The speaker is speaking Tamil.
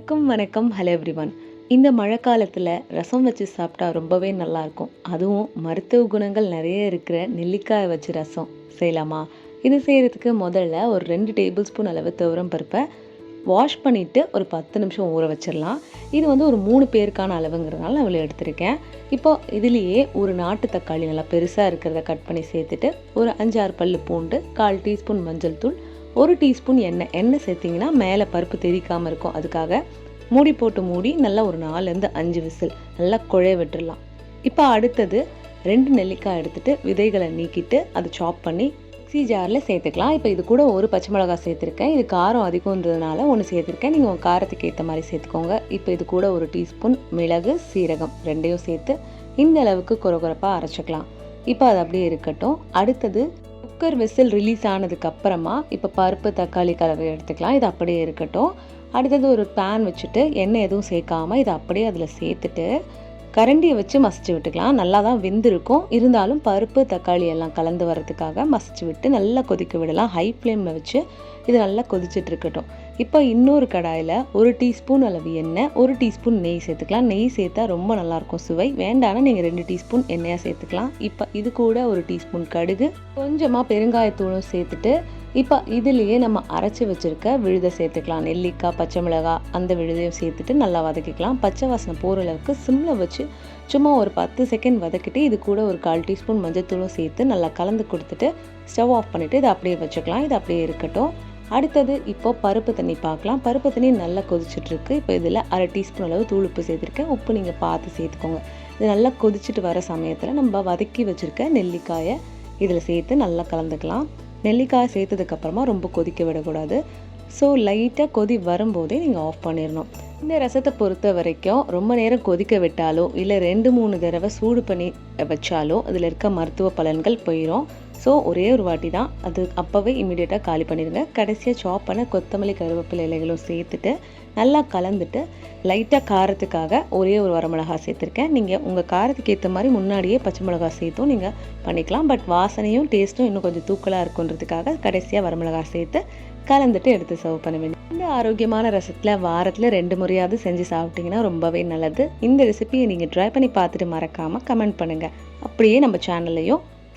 எல்லாருக்கும் வணக்கம். ஹலோ எவ்ரிவன் இந்த மழை காலத்தில் ரசம் வச்சு சாப்பிட்டா ரொம்பவே நல்லாயிருக்கும். அதுவும் மருத்துவ குணங்கள் நிறைய இருக்கிற நெல்லிக்காய் வச்சு ரசம் செய்யலாமா? இது செய்கிறதுக்கு முதல்ல ஒரு ரெண்டு டேபிள் ஸ்பூன் அளவு துவரம் பருப்பை வாஷ் பண்ணிவிட்டு ஒரு பத்து நிமிஷம் ஊற வச்சிடலாம். இது வந்து ஒரு மூணு பேருக்கான அளவுங்கிறதுனால நான் இவ்வளோ எடுத்திருக்கேன். இப்போ இதுலேயே ஒரு நாட்டு தக்காளி நல்லா பெருசாக இருக்கிறத கட் பண்ணி சேர்த்துட்டு ஒரு அஞ்சாறு பல் பூண்டு கால் டீஸ்பூன் மஞ்சள் தூள் ஒரு டீஸ்பூன் எண்ணெய். எண்ணெய் சேர்த்திங்கன்னா மேலே பருப்பு தெரிக்காமல் இருக்கும். அதுக்காக மூடி போட்டு மூடி நல்லா ஒரு நாலுலேருந்து அஞ்சு விசில் நல்லா குழைய விட்டுடலாம். இப்போ அடுத்தது ரெண்டு நெல்லிக்காய் எடுத்துகிட்டு விதைகளை நீக்கிட்டு அதை சாப் பண்ணி மிக்ஸி ஜாரில் சேர்த்துக்கலாம். இப்போ இது கூட ஒரு பச்சை மிளகாய் சேர்த்துருக்கேன். இது காரம் அதிகம்ன்றதுனால ஒன்று சேர்த்துருக்கேன். நீங்கள் உங்கள் காரத்துக்கு ஏற்ற மாதிரி சேர்த்துக்கோங்க. இப்போ இது கூட ஒரு டீஸ்பூன் மிளகு சீரகம் ரெண்டையும் சேர்த்து இந்த அளவுக்கு குறகுறப்பாக அரைச்சிக்கலாம். இப்போ அது அப்படியே இருக்கட்டும். அடுத்தது குக்கர் விசில் ரிலீஸ் ஆனதுக்கு அப்புறமா இப்போ பருப்பு தக்காளி கலவை எடுத்துக்கலாம். இது அப்படியே இருக்கட்டும். அடுத்தது ஒரு பேன் வச்சுட்டு எண்ணெய் எதுவும் சேர்க்காமல் இதை அப்படியே அதில் சேர்த்துட்டு கரண்டியை வச்சு மசிச்சு விட்டுக்கலாம். நல்லா தான் வெந்திருக்கும். இருந்தாலும் பருப்பு தக்காளி எல்லாம் கலந்து வரதுக்காக மசிச்சு விட்டு நல்லா கொதிக்க விடலாம். ஹை ஃப்ளேமில் வச்சு இது நல்லா கொதிச்சுட்டு இருக்கட்டும். இப்போ இன்னொரு கடாயில் ஒரு டீஸ்பூன் அளவு எண்ணெய் ஒரு டீஸ்பூன் நெய் சேர்த்துக்கலாம். நெய் சேர்த்தா ரொம்ப நல்லாயிருக்கும் சுவை. வேண்டானா நீங்கள் ரெண்டு டீஸ்பூன் எண்ணெயாக சேர்த்துக்கலாம். இப்போ இது கூட ஒரு டீஸ்பூன் கடுகு. கொஞ்சமாக பெருங்காயத்தூளும் சேர்த்துட்டு இப்போ இதுலேயே நம்ம அரைச்சி வச்சுருக்க விழுதை சேர்த்துக்கலாம். நெல்லிக்காய் பச்சை மிளகாய் அந்த விழுதையும் சேர்த்துட்டு நல்லா வதக்கிக்கலாம். பச்சை வாசனை போகிற அளவுக்கு சிம்மில் வச்சு சும்மா ஒரு பத்து செகண்ட் வதக்கிட்டு இது கூட ஒரு கால் டீஸ்பூன் மஞ்சத்தூளும் சேர்த்து நல்லா கலந்து கொடுத்துட்டு ஸ்டவ் ஆஃப் பண்ணிவிட்டு இதை அப்படியே வச்சுக்கலாம். இது அப்படியே இருக்கட்டும். அடுத்தது இப்போ பருப்பு தண்ணி பார்க்கலாம். பருப்பு தண்ணி நல்லா கொதிச்சுட்ருக்கு இப்போ இதில் அரை டீஸ்பூன் அளவு தூள் உப்பு சேர்த்துருக்கேன். உப்பு நீங்கள் பார்த்து சேர்த்துக்கோங்க. இது நல்லா கொதிச்சுட்டு வர சமயத்தில் நம்ம வதக்கி வச்சுருக்க நெல்லிக்காயை இதில் சேர்த்து நல்லா கலந்துக்கலாம். நெல்லிக்காய் சேர்த்ததுக்கப்புறமா ரொம்ப கொதிக்க விடக்கூடாது. ஸோ லைட்டாக கொதி வரும்போதே நீங்கள் ஆஃப் பண்ணிடணும். இந்த ரசத்தை பொறுத்த வரைக்கும் ரொம்ப நேரம் கொதிக்க விட்டாலோ இல்லை ரெண்டு மூணு தடவை சூடு பண்ணி வச்சாலோ அதில் இருக்க மருத்துவ பலன்கள் போயிடும் ஸோ ஒரே ஒரு வாட்டி தான் அது அப்போவே இமீடியட்டாக காலி பண்ணிடுங்க. கடைசியாக சாப் பண்ண கொத்தமல்லி கருவேப்பிலை இலைகளும் சேர்த்துட்டு நல்லா கலந்துட்டு லைட்டாக காரத்துக்காக ஒரே ஒரு வரமிளகா சேர்த்துருக்கேன். நீங்கள் உங்கள் காரத்துக்கு ஏற்ற மாதிரி முன்னாடியே பச்சை மிளகா சேர்த்தும் நீங்கள் பண்ணிக்கலாம். பட் வாசனையும் டேஸ்ட்டும் இன்னும் கொஞ்சம் தூக்கலாக இருக்குன்றதுக்காக கடைசியாக வரமிளகா சேர்த்து கலந்துட்டு எடுத்து சர்வ் பண்ண வேண்டும் இந்த ஆரோக்கியமான ரசத்தில் வாரத்தில் ரெண்டு முறையாவது செஞ்சு சாப்பிட்டிங்கன்னா ரொம்பவே நல்லது. இந்த ரெசிபியை நீங்கள் ட்ரை பண்ணி பார்த்துட்டு மறக்காமல் கமெண்ட் பண்ணுங்கள் அப்படியே நம்ம சேனல்லையும்